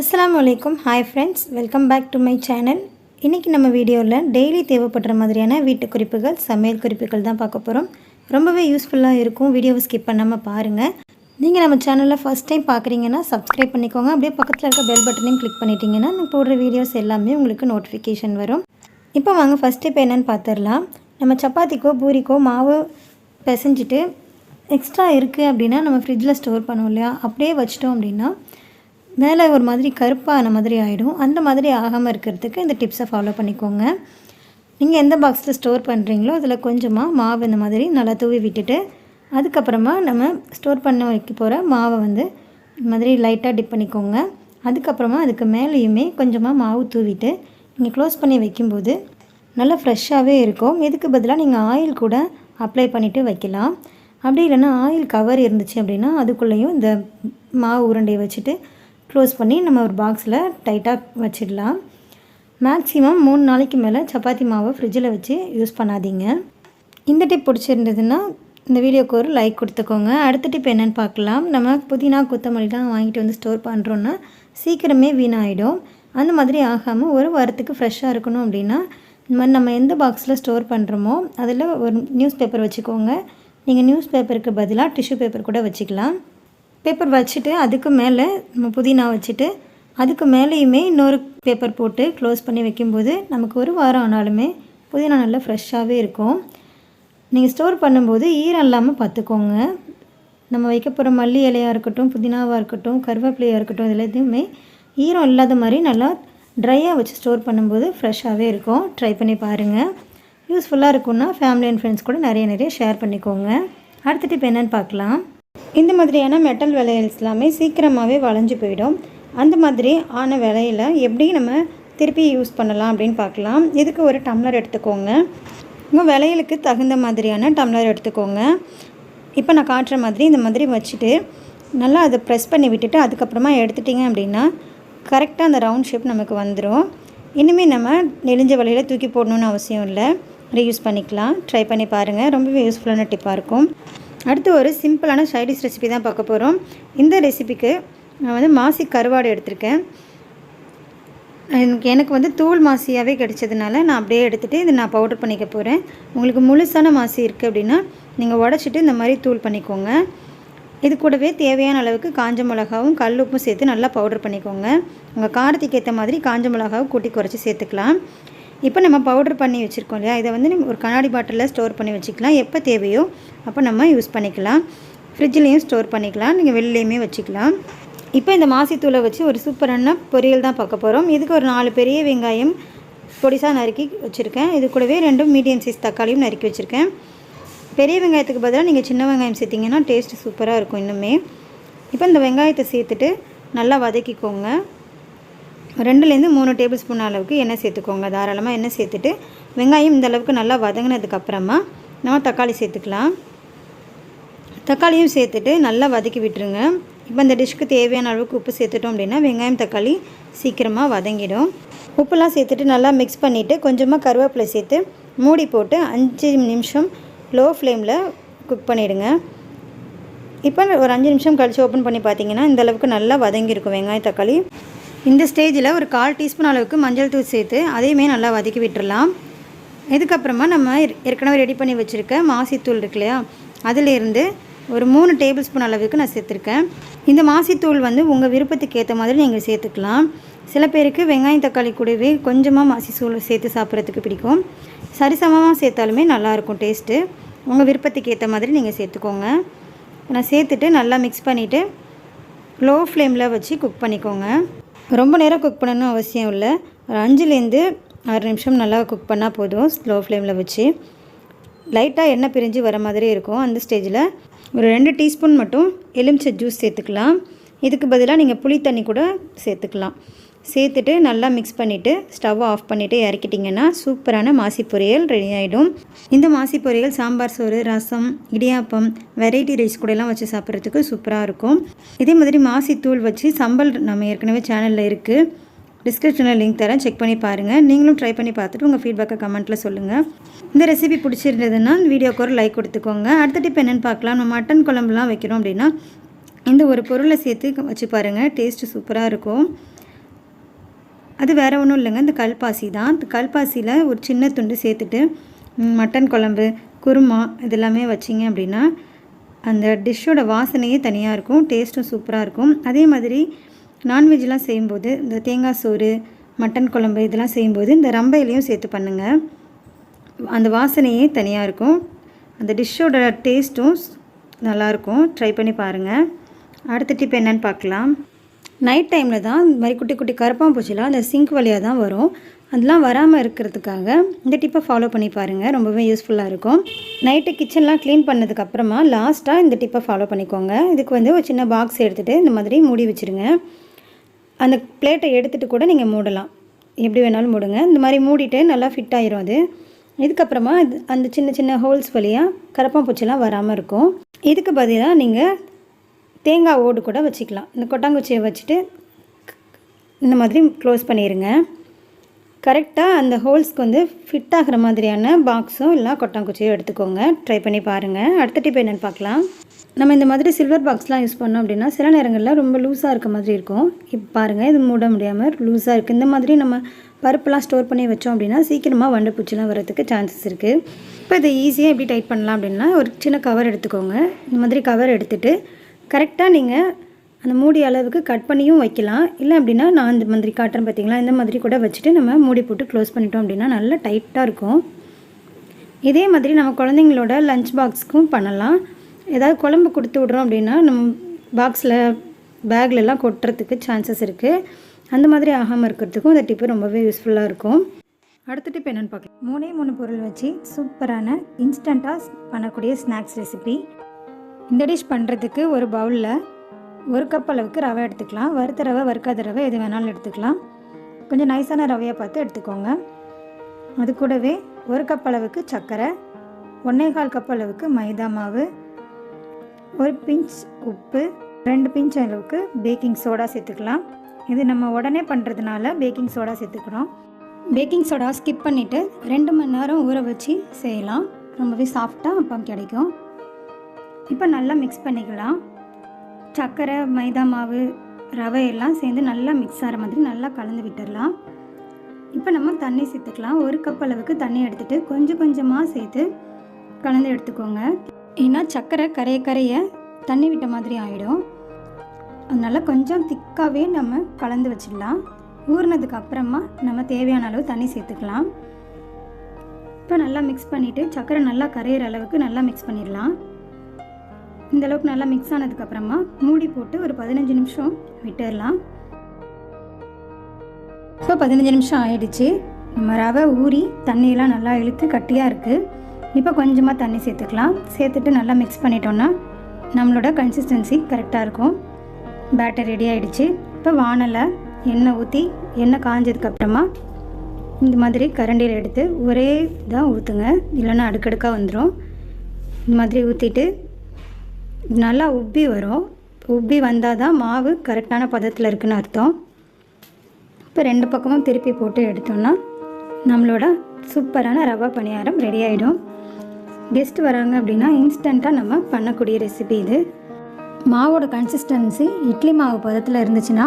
அஸ்லாம் வலைக்கும் hi friends welcome back to my channel இன்றைக்கி நம்ம வீடியோவில் டெய்லி தேவைப்படுற மாதிரியான வீட்டு குறிப்புகள் சமையல் குறிப்புகள் தான் பார்க்க போகிறோம் ரொம்பவே யூஸ்ஃபுல்லாக இருக்கும். வீடியோவை ஸ்கிப் பண்ணாமல் பாருங்கள் நீங்கள் நம்ம சேனலில் ஃபஸ்ட் டைம் பார்க்குறீங்கன்னா சப்ஸ்கிரைப் பண்ணிக்கோங்க. அப்படியே பக்கத்தில் இருக்க பெல் பட்டனையும் கிளிக் பண்ணிட்டீங்கன்னா நான் போடுற வீடியோஸ் எல்லாமே உங்களுக்கு நோட்டிஃபிகேஷன் வரும். இப்போ வாங்க ஃபஸ்ட் இப்போ என்னென்னு பார்த்துடலாம் நம்ம சப்பாத்திக்கோ பூரிக்கோ மாவு பிசைஞ்சிட்டு எக்ஸ்ட்ரா இருக்குது அப்படின்னா நம்ம ஃப்ரிட்ஜில் ஸ்டோர் பண்ணுவோம் இல்லையா? அப்படியே வச்சிட்டோம் அப்படின்னா மேலே ஒரு மாதிரி கருப்பான மாதிரி ஆகிடும் அந்த மாதிரி ஆகாமல் இருக்கிறதுக்கு இந்த டிப்ஸை ஃபாலோ பண்ணிக்கோங்க. நீங்கள் எந்த பாக்ஸில் ஸ்டோர் பண்ணுறீங்களோ அதில் கொஞ்சமாக மாவு இந்த மாதிரி நல்லா தூவி விட்டுட்டு அதுக்கப்புறமா நம்ம ஸ்டோர் பண்ண வைக்க போகிற மாவை வந்து இந்த மாதிரி லைட்டாக டிப் பண்ணிக்கோங்க. அதுக்கப்புறமா அதுக்கு மேலேயுமே கொஞ்சமாக மாவு தூவிட்டு நீங்கள் க்ளோஸ் பண்ணி வைக்கும்போது நல்லா ஃப்ரெஷ்ஷாகவே இருக்கும். இதுக்கு பதிலாக நீங்கள் ஆயில் கூட அப்ளை பண்ணிவிட்டு வைக்கலாம். அப்படி இல்லைன்னா ஆயில் கவர் இருந்துச்சு அப்படின்னா அதுக்குள்ளேயும் இந்த மாவு உருண்டையை வச்சுட்டு க்ளோஸ் பண்ணி நம்ம ஒரு பாக்ஸில் டைட்டாக வச்சிடலாம். மேக்ஸிமம் மூணு நாளைக்கு மேலே சப்பாத்தி மாவை ஃப்ரிட்ஜில் வச்சு யூஸ் பண்ணாதீங்க. இந்த டிப் பிடிச்சிருந்ததுன்னா இந்த வீடியோக்கு ஒரு லைக் கொடுத்துக்கோங்க. அடுத்த டிப் என்னென்னு பார்க்கலாம். நம்ம புதினா கொத்தமல்லிலாம் வாங்கிட்டு வந்து ஸ்டோர் பண்ணுறோன்னா சீக்கிரமே வீணாகிடும் அந்த மாதிரி ஆகாமல் ஒரு வாரத்துக்கு ஃப்ரெஷ்ஷாக இருக்கணும் அப்படின்னா இந்த மாதிரி நம்ம எந்த பாக்ஸில் ஸ்டோர் பண்ணுறோமோ அதில் ஒரு நியூஸ் பேப்பர் வச்சுக்கோங்க. நீங்கள் நியூஸ் பேப்பருக்கு பதிலாக டிஷ்யூ பேப்பர் கூட வச்சுக்கலாம். பேப்பர் வச்சுட்டு அதுக்கு மேலே நம்ம புதினா வச்சுட்டு அதுக்கு மேலேயுமே இன்னொரு பேப்பர் போட்டு க்ளோஸ் பண்ணி வைக்கும்போது நமக்கு ஒரு வாரம் ஆனாலுமே புதினா நல்லா ஃப்ரெஷ்ஷாகவே இருக்கும். நீங்கள் ஸ்டோர் பண்ணும்போது ஈரம் இல்லாமல் பார்த்துக்கோங்க. நம்ம வைக்க போகிற மல்லி இலையாக இருக்கட்டும் புதினாவாக இருக்கட்டும் கருவேப்பிலையாக இருக்கட்டும் இதில் எதுவுமே ஈரம் இல்லாத மாதிரி நல்லா ட்ரையாக வச்சு ஸ்டோர் பண்ணும்போது ஃப்ரெஷ்ஷாகவே இருக்கும். ட்ரை பண்ணி பாருங்கள் யூஸ்ஃபுல்லாக இருக்கும்னா ஃபேமிலி அண்ட் ஃப்ரெண்ட்ஸ் கூட நிறைய நிறைய ஷேர் பண்ணிக்கோங்க. அடுத்த டிப் என்னென்னு பார்க்கலாம். இந்த மாதிரியான மெட்டல் வளையல்ஸ் எல்லாமே சீக்கிரமாகவே வளைஞ்சு போயிடும். அந்த மாதிரி ஆன விலையில் எப்படி நம்ம திருப்பி யூஸ் பண்ணலாம் அப்படின்னு பார்க்கலாம். இதுக்கு ஒரு டம்ளர் எடுத்துக்கோங்க. உங்கள் விலைகளுக்கு தகுந்த மாதிரியான டம்ளர் எடுத்துக்கோங்க. இப்போ நான் காட்டுற மாதிரி இந்த மாதிரி வச்சுட்டு நல்லா அதை ப்ரெஸ் பண்ணி விட்டுட்டு அதுக்கப்புறமா எடுத்துட்டிங்க அப்படின்னா கரெக்டாக அந்த ரவுண்ட் ஷேப் நமக்கு வந்துடும் இனிமேல் நம்ம நெளிஞ்ச வலையில் தூக்கி போடணுன்னு அவசியம் இல்லை. ரீயூஸ் பண்ணிக்கலாம். ட்ரை பண்ணி பாருங்கள் ரொம்பவே யூஸ்ஃபுல்லான டிப்பாக இருக்கும். அடுத்து ஒரு சிம்பிளான சைடிஷ் ரெசிபி தான் பார்க்க போகிறோம் இந்த ரெசிபிக்கு நான் வந்து மாசி கருவாடு எடுத்திருக்கேன். எனக்கு எனக்கு வந்து தூள் மாசியாகவே கிடைச்சதுனால நான் அப்படியே எடுத்துகிட்டு இதை நான் பவுடர் பண்ணிக்க போகிறேன் உங்களுக்கு முழுசான மாசி இருக்குது அப்படின்னா நீங்கள் உடச்சிட்டு இந்த மாதிரி தூள் பண்ணிக்கோங்க. இது கூடவே தேவையான அளவுக்கு காஞ்ச மிளகாவும் கல் உப்பும் சேர்த்து நல்லா பவுடர் பண்ணிக்கோங்க. உங்கள் காரத்துக்கு ஏற்ற மாதிரி காஞ்ச மிளகாவும் கூட்டி குறைச்சி சேர்த்துக்கலாம். இப்போ நம்ம பவுடர் பண்ணி வச்சுருக்கோம் இல்லையா? இதை வந்து நம்ம ஒரு கண்ணாடி பாட்டிலில் ஸ்டோர் பண்ணி வச்சுக்கலாம். எப்போ தேவையோ அப்போ நம்ம யூஸ் பண்ணிக்கலாம். ஃப்ரிட்ஜ்லேயும் ஸ்டோர் பண்ணிக்கலாம். நீங்கள் வெளிலேயுமே வச்சுக்கலாம். இப்போ இந்த மாசித்தூளை வச்சு ஒரு சூப்பரான பொரியல் தான் பார்க்க போகிறோம் இதுக்கு ஒரு நாலு பெரிய வெங்காயம் பொடிசாக நறுக்கி வச்சுருக்கேன். இது கூடவே ரெண்டும் மீடியம் சைஸ் தக்காளியும் நறுக்கி வச்சுருக்கேன். பெரிய வெங்காயத்துக்கு பதிலாக நீங்கள் சின்ன வெங்காயம் சேர்த்திங்கன்னா டேஸ்ட் சூப்பராக இருக்கும் இன்னுமே. இப்போ இந்த வெங்காயத்தை சேர்த்துட்டு நல்லா வதக்கிக்கோங்க. ரெண்டுலேருந்து மூணு டேபிள் ஸ்பூன் அளவுக்கு எண்ணெய் சேர்த்துக்கோங்க. தாராளமாக எண்ணெய் சேர்த்துட்டு வெங்காயம் இந்த அளவுக்கு நல்லா வதங்கினதுக்கப்புறமா நம்ம தக்காளி சேர்த்துக்கலாம். தக்காளியும் சேர்த்துட்டு நல்லா வதக்கி விட்டுருங்க. இப்போ இந்த டிஷ்க்கு தேவையான அளவுக்கு உப்பு சேர்த்துட்டோம் அப்படின்னா வெங்காயம் தக்காளி சீக்கிரமாக வதங்கிடும். உப்புலாம் சேர்த்துட்டு நல்லா மிக்ஸ் பண்ணிவிட்டு கொஞ்சமாக கருவேப்பிலை சேர்த்து மூடி போட்டு அஞ்சு நிமிஷம் லோ ஃப்ளேமில் குக் பண்ணிவிடுங்க இப்போ ஒரு அஞ்சு நிமிஷம் கழித்து ஓப்பன் பண்ணி பார்த்தீங்கன்னா இந்த அளவுக்கு நல்லா வதங்கியிருக்கும் வெங்காயம் தக்காளி. இந்த ஸ்டேஜில் ஒரு கால் டீஸ்பூன் அளவுக்கு மஞ்சள் தூள் சேர்த்து அதையுமே நல்லா வதக்கி விட்டுடலாம். இதுக்கப்புறமா நம்ம ஏற்கனவே ரெடி பண்ணி வச்சுருக்க மாசித்தூள் இருக்கு இல்லையா? அதிலேருந்து ஒரு மூணு டேபிள் ஸ்பூன் அளவுக்கு நான் சேர்த்துருக்கேன். இந்த மாசித்தூள் வந்து உங்கள் விருப்பத்துக்கு ஏற்ற மாதிரி நீங்கள் சேர்த்துக்கலாம். சில பேருக்கு வெங்காயம் தக்காளி கூடவே கொஞ்சமாக மாசித்தூள் சேர்த்து சாப்பிட்றதுக்கு பிடிக்கும். சரிசமமாக சேர்த்தாலுமே நல்லாயிருக்கும் டேஸ்ட்டு. உங்கள் விருப்பத்துக்கு ஏற்ற மாதிரி நீங்கள் சேர்த்துக்கோங்க. நான் சேர்த்துட்டு நல்லா மிக்ஸ் பண்ணிவிட்டு லோ ஃப்ளேமில் வச்சு குக் பண்ணிக்கோங்க. ரொம்ப நேரம் குக் பண்ணணும் அவசியம் இல்லை. ஒரு அஞ்சுலேருந்து ஆறு நிமிஷம் நல்லா குக் பண்ணால் போதும் ஸ்லோ ஃப்ளேமில் வச்சு. லைட்டாக எண்ணெய் பிரிஞ்சு வர மாதிரி இருக்கும் அந்த ஸ்டேஜில் ஒரு ரெண்டு டீஸ்பூன் மட்டும் எலுமிச்சை ஜூஸ் சேர்த்துக்கலாம். இதுக்கு பதிலாக நீங்கள் புளி தண்ணி கூட சேர்த்துக்கலாம். சேர்த்துட்டு நல்லா மிக்ஸ் பண்ணிவிட்டு ஸ்டவ்வை ஆஃப் பண்ணிவிட்டு இறக்கிட்டிங்கன்னா சூப்பரான மாசி பொரியல் ரெடி ஆகிடும் இந்த மாசி பொரியல் சாம்பார் சோறு ரசம் இடியாப்பம் வெரைட்டி ரைஸ் கூடலாம் வச்சு சாப்பிட்றதுக்கு சூப்பராக இருக்கும். இதே மாதிரி மாசி தூள் வச்சு சம்பல் நம்ம ஏற்கனவே சேனலில் இருக்குது டிஸ்கிரிப்ஷனில் லிங்க் தரேன். செக் பண்ணி பாருங்கள் நீங்களும் ட்ரை பண்ணி பார்த்துட்டு உங்கள் ஃபீட்பேக்கை கமெண்ட்டில் சொல்லுங்கள் இந்த ரெசிபி பிடிச்சிருந்ததுன்னா வீடியோக்கு ஒரு லைக் கொடுத்துக்கோங்க. அடுத்த டிப் என்னென்னு பார்க்கலாம். நம்ம மட்டன் குழம்புலாம் வைக்கிறோம் அப்படின்னா இந்த ஒரு பொருளை சேர்த்து வச்சு பாருங்கள் டேஸ்ட்டு சூப்பராக இருக்கும். அது வேறு ஒன்றும் இல்லைங்க. இந்த கல்பாசி தான். இந்த கல்பாசியில் ஒரு சின்ன துண்டு சேர்த்துட்டு மட்டன் குழம்பு குருமா இதெல்லாமே வச்சிங்க அப்படின்னா அந்த டிஷ்ஷோட வாசனையே தனியாக இருக்கும். டேஸ்ட்டும் சூப்பராக இருக்கும். அதே மாதிரி நான்வெஜ்லாம் செய்யும்போது இந்த தேங்காய் சோறு மட்டன் குழம்பு இதெல்லாம் செய்யும்போது இந்த ரம்பையிலையும் சேர்த்து பண்ணுங்கள் அந்த வாசனையே தனியாக இருக்கும். அந்த டிஷ்ஷோட டேஸ்ட்டும் நல்லாயிருக்கும். ட்ரை பண்ணி பாருங்கள் அடுத்த டிப் என்னன்னு பார்க்கலாம். நைட் டைமில் தான் இந்த மாதிரி குட்டி குட்டி கருப்பாம்பூச்சிலாம் அந்த சிங்க் வழியாக தான் வரும். அதெல்லாம் வராமல் இருக்கிறதுக்காக இந்த டிப்பை ஃபாலோ பண்ணி பாருங்கள் ரொம்பவே யூஸ்ஃபுல்லாக இருக்கும். நைட்டு கிச்சன்லாம் க்ளீன் பண்ணதுக்கப்புறமா லாஸ்ட்டாக இந்த டிப்பை ஃபாலோ பண்ணிக்கோங்க. இதுக்கு வந்து ஒரு சின்ன பாக்ஸ் எடுத்துகிட்டு இந்த மாதிரி மூடி வச்சுருங்க. அந்த பிளேட்டை எடுத்துகிட்டு கூட நீங்கள் மூடலாம். எப்படி வேணாலும் மூடுங்க. இந்த மாதிரி மூடிட்டு நல்லா ஃபிட் ஆயிரும் அது. இதுக்கப்புறமா அந்த சின்ன சின்ன ஹோல்ஸ் வழியாக கரப்பாம்பூச்சிலாம் வராமல் இருக்கும். இதுக்கு பதிலாக நீங்கள் தேங்காய் ஓடு கூட வச்சுக்கலாம். இந்த கொட்டாங்குச்சியை வச்சுட்டு இந்த மாதிரி க்ளோஸ் பண்ணிடுங்க கரெக்டாக அந்த ஹோல்ஸ்க்கு வந்து ஃபிட் ஆகிற மாதிரியான பாக்ஸும் இல்லை கொட்டாங்குச்சியும் எடுத்துக்கோங்க. ட்ரை பண்ணி பாருங்கள் அடுத்த டிப் என்னென்னு பார்க்கலாம். நம்ம இந்த மாதிரி சில்வர் பாக்ஸ்லாம் யூஸ் பண்ணோம் அப்படின்னா சில நேரங்களில் ரொம்ப லூஸாக இருக்க மாதிரி இருக்கும். இப்போ பாருங்கள் இது மூட முடியாமல் லூஸாக இருக்குது இந்த மாதிரி நம்ம பருப்புலாம் ஸ்டோர் பண்ணி வச்சோம் அப்படின்னா சீக்கிரமாக வண்டு பூச்சிலாம் வரதுக்கு சான்சஸ் இருக்குது இப்போ இதை ஈஸியாக எப்படி டைட் பண்ணலாம் அப்படின்னா ஒரு சின்ன கவர் எடுத்துக்கோங்க. இந்த மாதிரி கவர் எடுத்துகிட்டு கரெக்டாக நீங்கள் அந்த மூடி அளவுக்கு கட் பண்ணியும் வைக்கலாம். இல்லை அப்படின்னா நான் இந்த மாதிரி காட்டுறேன் பார்த்தீங்களா இந்த மாதிரி கூட வச்சுட்டு நம்ம மூடி போட்டு க்ளோஸ் பண்ணிட்டோம் அப்படின்னா நல்லா டைட்டாக இருக்கும். இதே மாதிரி நம்ம குழந்தைங்களோட லஞ்ச் பாக்ஸ்க்கும் பண்ணலாம். ஏதாவது குழம்பு கொடுத்து விட்றோம் அப்படின்னா நம்ம பாக்ஸில் பேக்லெலாம் கொட்டுறதுக்கு சான்சஸ் இருக்குது அந்த மாதிரி ஆகாமல் இருக்கிறதுக்கும் இந்த டிப்பு ரொம்பவே யூஸ்ஃபுல்லாக இருக்கும். அடுத்த டிப் என்னென்னு பார்க்கலாம். மூணே மூணு பொருள் வச்சு சூப்பரான இன்ஸ்டண்ட்டாக பண்ணக்கூடிய ஸ்நாக்ஸ் ரெசிபி இந்த டிஷ் பண்ணுறதுக்கு ஒரு பவுலில் ஒரு கப் அளவுக்கு ரவை எடுத்துக்கலாம். வறுத்த ரவை வறுக்காத ரவை எது வேணாலும் எடுத்துக்கலாம். கொஞ்சம் நைஸான ரவையை பார்த்து எடுத்துக்கோங்க. அது கூடவே ஒரு கப் அளவுக்கு சர்க்கரை ஒன்றே கால் கப் அளவுக்கு மைதா மாவு ஒரு பிஞ்ச் உப்பு ரெண்டு பிஞ்ச் அளவுக்கு பேக்கிங் சோடா சேர்த்துக்கலாம். இது நம்ம உடனே பண்ணுறதுனால பேக்கிங் சோடா சேர்த்துக்கிறோம். பேக்கிங் சோடா ஸ்கிப் பண்ணிவிட்டு ரெண்டு மணி நேரம் ஊற வச்சு செய்யலாம். ரொம்பவே சாஃப்டாக அப்பம் கிடைக்கும். இப்போ நல்லா மிக்ஸ் பண்ணிக்கலாம். சர்க்கரை மைதா மாவு ரவை எல்லாம் சேர்ந்து நல்லா மிக்ஸ் ஆகிற மாதிரி நல்லா கலந்து விட்டுடலாம். இப்போ நம்ம தண்ணி சேர்த்துக்கலாம். ஒரு கப் அளவுக்கு தண்ணி எடுத்துகிட்டு கொஞ்சம் கொஞ்சமாக சேர்த்து கலந்து எடுத்துக்கோங்க. ஏன்னா சர்க்கரை கரைய கரைய தண்ணி விட்ட மாதிரி ஆகிடும் அதனால் கொஞ்சம் திக்காகவே நம்ம கலந்து வச்சிடலாம் ஊறினதுக்கு அப்புறமா நம்ம தேவையான அளவு தண்ணி சேர்த்துக்கலாம். இப்போ நல்லா மிக்ஸ் பண்ணிவிட்டு சர்க்கரை நல்லா கரையிற அளவுக்கு நல்லா மிக்ஸ் பண்ணிடலாம். இந்த அளவுக்கு நல்லா மிக்ஸ் ஆனதுக்கப்புறமா மூடி போட்டு ஒரு பதினஞ்சு நிமிஷம் விட்டுடலாம். இப்போ பதினஞ்சு நிமிஷம் ஆயிடுச்சு. நம்ம ரவை ஊறி தண்ணியெல்லாம் நல்லா இழுத்து கட்டியாக இருக்குது இப்போ கொஞ்சமாக தண்ணி சேர்த்துக்கலாம். சேர்த்துட்டு நல்லா மிக்ஸ் பண்ணிட்டோன்னா நம்மளோட கன்சிஸ்டன்சி கரெக்டாக இருக்கும். பேட்டர் ரெடி ஆகிடுச்சு இப்போ வானலை எண்ணெய் ஊற்றி எண்ணெய் காஞ்சதுக்கப்புறமா இந்த மாதிரி கரண்டியில் எடுத்து ஒரே இதாக ஊற்றுங்க இல்லைன்னா அடுக்கடுக்காக வந்துடும் இந்த மாதிரி ஊற்றிட்டு நல்லா உப்பி வரும். உப்பி வந்தால் தான் மாவு கரெக்டான பதத்தில் இருக்குன்னு அர்த்தம். இப்போ ரெண்டு பக்கமும் திருப்பி போட்டு எடுத்தோம்னா நம்மளோட சூப்பரான ரவா பணியாரம் ரெடி ஆகிடும் கெஸ்ட் வராங்க அப்படின்னா இன்ஸ்டண்ட்டாக நம்ம பண்ணக்கூடிய ரெசிபி இது. மாவோட கன்சிஸ்டன்சி இட்லி மாவு பதத்தில் இருந்துச்சுன்னா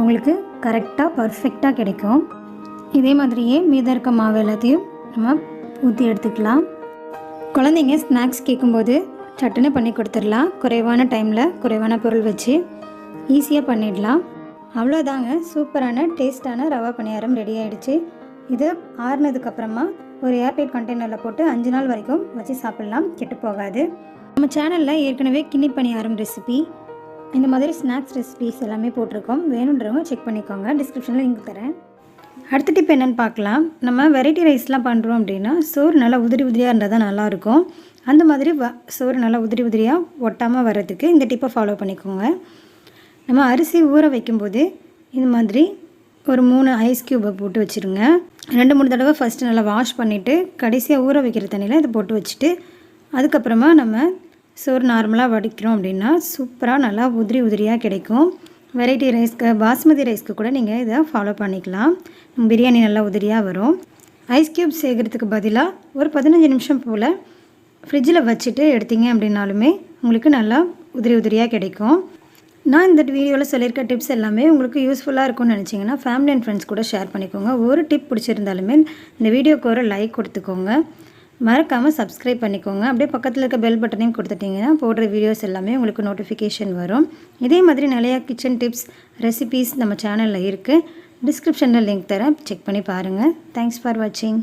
உங்களுக்கு கரெக்டாக பர்ஃபெக்டாக கிடைக்கும். இதே மாதிரியே மீதம் இருக்க மாவு எல்லாத்தையும் நம்ம ஊற்றி எடுத்துக்கலாம். குழந்தைங்க ஸ்நாக்ஸ் கேட்கும்போது சட்டுன்னு பண்ணி கொடுத்துடலாம். குறைவான டைமில் குறைவான பொருள் வச்சு ஈஸியாக பண்ணிடலாம். அவ்வளோதாங்க சூப்பரான டேஸ்டான ரவா பணியாரம் ரெடி ஆகிடுச்சு இது ஆறுனதுக்கப்புறமா ஒரு ஏர்டைட் கண்டெய்னரில் போட்டு அஞ்சு நாள் வரைக்கும் வச்சு சாப்பிட்லாம். கெட்டு போகாது. நம்ம சேனலில் ஏற்கனவே கிண்ணி பணியாரம் ரெசிபி இந்த மாதிரி ஸ்நாக்ஸ் ரெசிபிஸ் எல்லாமே போட்டிருக்கோம். வேணுன்றவங்க செக் பண்ணிக்கோங்க. டிஸ்கிரிப்ஷனில் லிங்க் தரேன். அடுத்த டிப் என்னென்னு பார்க்கலாம். நம்ம வெரைட்டி ரைஸ்லாம் பண்ணுறோம் அப்படின்னா சோறு நல்லா உதிரி உதிரியாக இருந்தால் தான் நல்லாயிருக்கும். அந்த மாதிரி வ சோறு நல்லா உதிரி உதிரியாக ஒட்டாமல் வர்றதுக்கு இந்த டிப்பை ஃபாலோ பண்ணிக்கோங்க. நம்ம அரிசி ஊற வைக்கும்போது இந்த மாதிரி ஒரு மூணு ஐஸ் க்யூபை போட்டு வச்சுருங்க. ரெண்டு மூணு தடவை ஃபஸ்ட்டு நல்லா வாஷ் பண்ணிவிட்டு கடைசியாக ஊற வைக்கிற தண்ணியில் இதை போட்டு வச்சுட்டு அதுக்கப்புறமா நம்ம சோறு நார்மலாக வடிக்கிறோம் அப்படின்னா சூப்பராக நல்லா உதிரி உதிரியாக கிடைக்கும். வெரைட்டி ரைஸ்க்கு பாஸ்மதி ரைஸ்க்கு கூட நீங்கள் இதை ஃபாலோ பண்ணிக்கலாம். பிரியாணி நல்லா உதிரியாக வரும். ஐஸ் க்யூப் சேர்க்கறதுக்கு பதிலாக ஒரு பதினஞ்சு நிமிஷம் போல் ஃப்ரிட்ஜில் வச்சுட்டு எடுத்தீங்க அப்படின்னாலுமே உங்களுக்கு நல்லா உதிரி உதிரியாக கிடைக்கும். நான் இந்த வீடியோவில் சொல்லியிருக்க டிப்ஸ் எல்லாமே உங்களுக்கு யூஸ்ஃபுல்லாக இருக்கும்னு நினச்சிங்கன்னா ஃபேமிலி அண்ட் ஃப்ரெண்ட்ஸ் கூட ஷேர் பண்ணிக்கோங்க. ஒரு டிப் பிடிச்சிருந்தாலுமே இந்த வீடியோக்கு ஒரு லைக் கொடுத்துக்கோங்க. மறக்காமல் சப்ஸ்கிரைப் பண்ணிக்கோங்க. அப்படியே பக்கத்தில் இருக்க பெல் பட்டனையும் கொடுத்துட்டிங்கன்னா போடுற வீடியோஸ் எல்லாமே உங்களுக்கு நோட்டிஃபிகேஷன் வரும். இதே மாதிரி நிறையா கிச்சன் டிப்ஸ் ரெசிபீஸ் நம்ம சேனலில் இருக்குது டிஸ்கிரிப்ஷனில் லிங்க் தரேன். செக் பண்ணி பாருங்கள் தேங்க்ஸ் ஃபார் வாட்சிங்